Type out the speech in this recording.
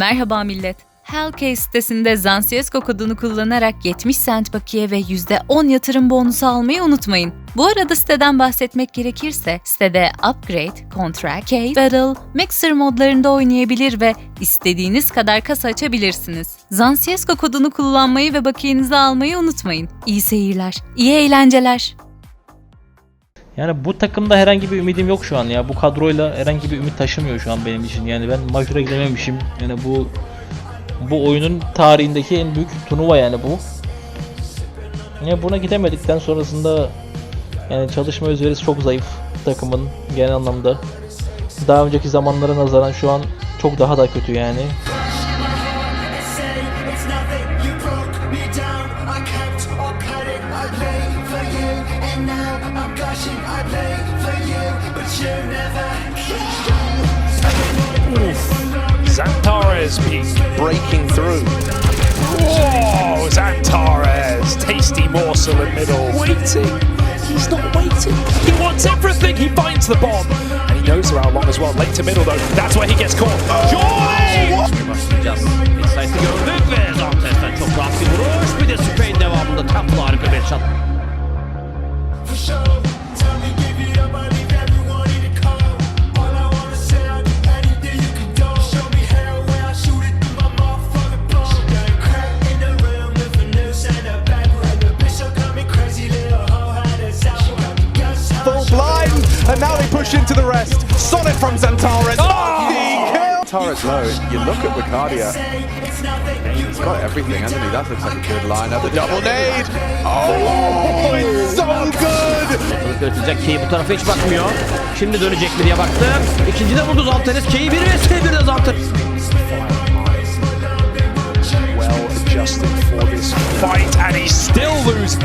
Merhaba millet. Hellcase sitesinde Zansiyesco kodunu kullanarak 70 cent bakiye ve %10 yatırım bonusu almayı unutmayın. Bu arada siteden bahsetmek gerekirse sitede Upgrade, Contra, Case, Battle, Mixer modlarında oynayabilir ve istediğiniz kadar kasa açabilirsiniz. Zansiyesco kodunu kullanmayı ve bakiyenizi almayı unutmayın. İyi seyirler, iyi eğlenceler. Yani bu takımda herhangi bir ümidim yok şu an ya. Bu kadroyla herhangi bir ümit taşımıyor şu an benim için. Yani ben Major'a gidememişim. Yani bu bu oyunun tarihindeki en büyük turnuva yani bu. Ya buna gidemedikten sonrasında yani çalışma özverisi çok zayıf takımın genel anlamda. Daha önceki zamanlara nazaran şu an çok daha da kötü yani. Gushing. I played for you, but you never. Zantares peak breaking through. Whoa, Zantares, tasty morsel in middle. Waiting. He's not waiting. He wants everything. He finds the bomb. And he knows how long as well. Late to middle though. That's where he gets caught. Joy! başlayacağız. Excite'i gördük ve Zanteres'ten çok rahat bir vuruş. Bir de Spain devamında tam harika bir shot. And now they push into the rest. Solid from Zantares. Oh! Zantares low. You look at Ricardia. He's got everything, hasn't he? That looks like a good lineup. The double nade. Oh, it's so good. Yaratacak. Key bu tarafa hiç bakmıyor. Şimdi dönecek mi diye baktım. İkinci de vurdu Zanteres. Key 1 vs 1 de Zanteres. Well adjusted for this fight, and he still loses.